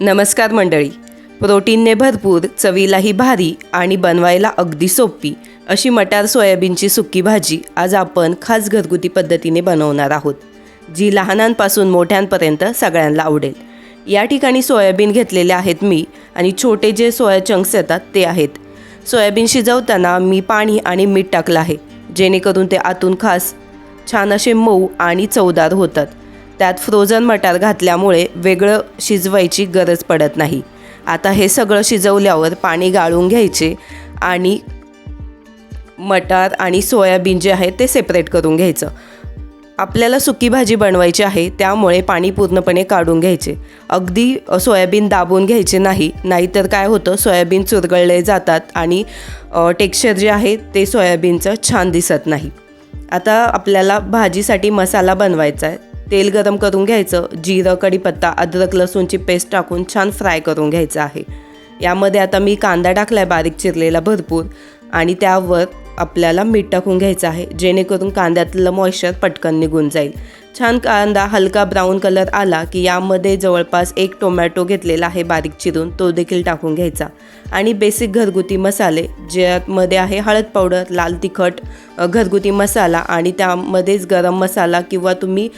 नमस्कार मंडळी. प्रोटीनने भरपूर चवीलाही भारी आणि बनवायला अगदी सोपी अशी मटार सोयाबीनची सुकी भाजी आज आपण खास घरगुती पद्धतीने बनवणार आहोत जी लहानांपासून मोठ्यांपर्यंत सगळ्यांना आवडेल. या ठिकाणी सोयाबीन घेतलेले आहेत मी आणि छोटे जे सोया चंक्स येतात ते आहेत. सोयाबीन शिजवताना मी पाणी आणि मीठ टाकलं आहे जेणेकरून ते आतून खास छान असे मऊ आणि चवदार होतात. त्यात फ्रोझन मटार घातल्यामुळे वेगळं शिजवायची गरज पडत नाही. आता हे सगळं शिजवल्यावर पाणी गाळून घ्यायचे आणि मटार आणि सोयाबीन जे आहे ते सेपरेट करून घ्यायचं. आपल्याला सुकी भाजी बनवायची आहे त्यामुळे पाणी पूर्णपणे काढून घ्यायचे. अगदी सोयाबीन दाबून घ्यायचे नाही नाहीतर काय होतं सोयाबीन चुरगळले जातात आणि टेक्स्चर जे आहे ते सोयाबीनचं छान दिसत नाही. आता आपल्याला भाजीसाठी मसाला बनवायचा आहे. तेल गरम करून घ्यायचं जिरं कढीपत्ता अद्रक लसूणची पेस्ट टाकून छान फ्राय करून घ्यायचं आहे. यामध्ये आता मी कांदा टाकला आहे बारीक चिरलेला भरपूर आणि त्यावर आपल्याला मीठ टाकून घ्यायचं आहे जेणेकरून कांद्यातलं मॉइश्चर पटकन निघून जाईल. छान कांदा हलका ब्राऊन कलर आला की यामध्ये जवळपास एक टोमॅटो घेतलेला आहे बारीक चिरून तो देखील टाकून घ्यायचा. आणि बेसिक घरगुती मसाले ज्यामध्ये आहे हळद पावडर लाल तिखट घरगुती मसाला आणि त्यामध्येच गरम मसाला किंवा तुम्ही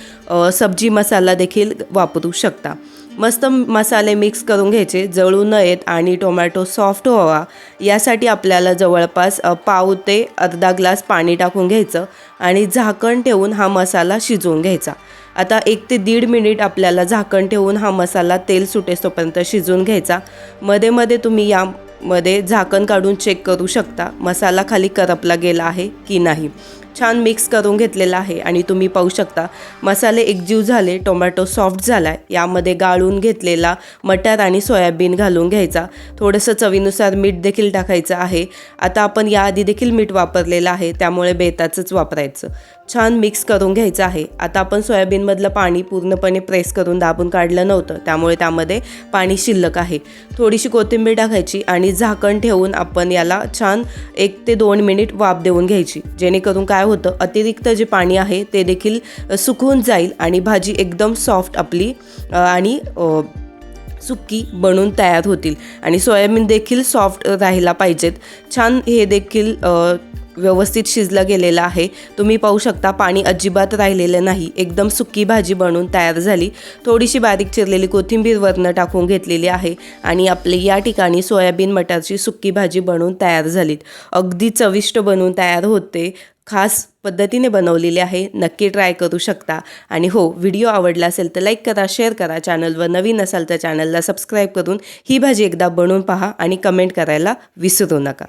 सब्जी मसाला देखील वापरू शकता. मस्त मसाले मिक्स करून घ्यायचे जळू नयेत आणि टोमॅटो सॉफ्ट व्हावा. यासाठी आपल्याला जवळपास पाव ते अर्धा ग्लास पाणी टाकून घ्यायचं आणि झाकण ठेवून हा मसाला शिजवून घ्यायचा. आता एक ते दीड मिनिट आपल्याला झाकण ठेवून हा मसाला तेल सुटेस्तोपर्यंत शिजवून घ्यायचा. मध्ये मध्ये तुम्ही यामध्ये झाकण काढून चेक करू शकता मसाला खाली करपला गेला आहे की नाही. छान मिक्स करून घेतलेला आहे आणि तुम्ही पाहू शकता मसाले एकजीव झाले टोमॅटो सॉफ्ट झाला आहे यामध्ये गाळून घेतलेला मटार आणि सोयाबीन घालून घ्यायचा. थोडंसं चवीनुसार मीठ देखील टाकायचं आहे. आता आपण याआधी देखील मीठ वापरलेलं आहे त्यामुळे बेताचंच वापरायचं. छान मिक्स करून घ्यायचं आहे. आता आपण सोयाबीनमधलं पाणी पूर्णपणे प्रेस करून दाबून काढलं नव्हतं त्यामुळे त्यामध्ये पाणी शिल्लक आहे. थोडीशी कोथिंबीर टाकायची आणि झाकण ठेवून आपण याला छान एक ते दोन मिनिट वाफ देऊन घ्यायची जेणेकरून काय होतं? अतिरिक्त जे पाणी आहे ते देखील सुकून जाईल आणि भाजी एकदम सॉफ्ट आपली आणि सुक्की बनून तयार होतील. आणि सोयाबीन देखील सॉफ्ट राहायला पाहिजेत. छान हे देखील व्यवस्थित शिजलं गेलेलं आहे. तुम्ही पाहू शकता पाणी अजिबात राहिलेलं नाही. एकदम सुक्की भाजी बनून तयार झाली. थोडीशी बारीक चिरलेली कोथिंबीर वरनं टाकून घेतलेली आहे आणि आपली या ठिकाणी सोयाबीन मटारची सुक्की भाजी बनवून तयार झालीत. अगदी चविष्ट बनवून तयार होते. खास पद्धतीने बनवलेली आहे. नक्की ट्राय करू शकता. आणि हो व्हिडिओ आवडला असेल तर लाईक करा शेअर करा चॅनलवर नवीन असाल तर चॅनलला सबस्क्राईब करून ही भाजी एकदा बनवून पहा आणि कमेंट करायला विसरू नका.